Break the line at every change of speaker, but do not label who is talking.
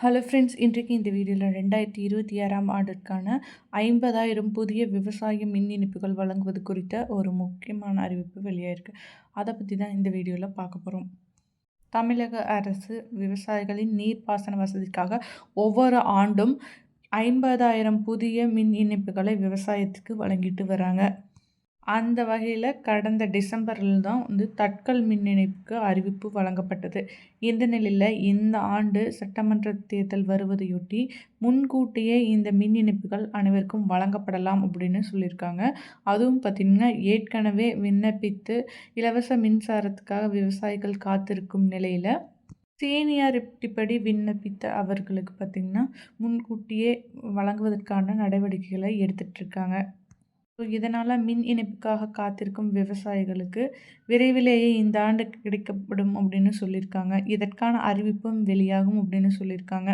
Hello friends இன்றைக்கு இந்த வீடியோவில் ரெண்டாயிரத்தி இருபத்தி ஆறாம் ஆண்டிற்கான ஐம்பதாயிரம் புதிய விவசாய மின் இணைப்புகள் வழங்குவது குறித்த ஒரு முக்கியமான அறிவிப்பு வெளியாயிருக்கு. அதை பற்றி தான் இந்த வீடியோவில் பார்க்க போகிறோம் தமிழக அரசு விவசாயிகளின் நீர்ப்பாசன வசதிக்காக ஒவ்வொரு ஆண்டும் ஐம்பதாயிரம் புதிய மின் இணைப்புகளை விவசாயத்துக்கு வழங்கிட்டு வராங்க. அந்த வகையில் கடந்த டிசம்பரில் தான் வந்து தட்கல் மின் இணைப்புக்கு அறிவிப்பு வழங்கப்பட்டது. இந்த நிலையில் இந்த ஆண்டு சட்டமன்ற தேர்தல் வருவதையொட்டி முன்கூட்டியே இந்த மின் இணைப்புகள் அனைவருக்கும் வழங்கப்படலாம் அப்படின்னு சொல்லியிருக்காங்க. அதுவும் பார்த்திங்கன்னா ஏற்கனவே விண்ணப்பித்து இலவச மின்சாரத்துக்காக விவசாயிகள் காத்திருக்கும் நிலையில் சீனியாரிட்டிப்படி விண்ணப்பித்த அவர்களுக்கு பார்த்திங்கன்னா முன்கூட்டியே வழங்குவதற்கான நடவடிக்கைகளை எடுத்துகிட்ருக்காங்க இதனால் மின் இணைப்புக்காக காத்திருக்கும் விவசாயிகளுக்கு விரைவிலேயே இந்த ஆண்டு கிடைக்கப்படும் அப்படின்னு சொல்லியிருக்காங்க. இதற்கான அறிவிப்பும் வெளியாகும் அப்படின்னு சொல்லியிருக்காங்க.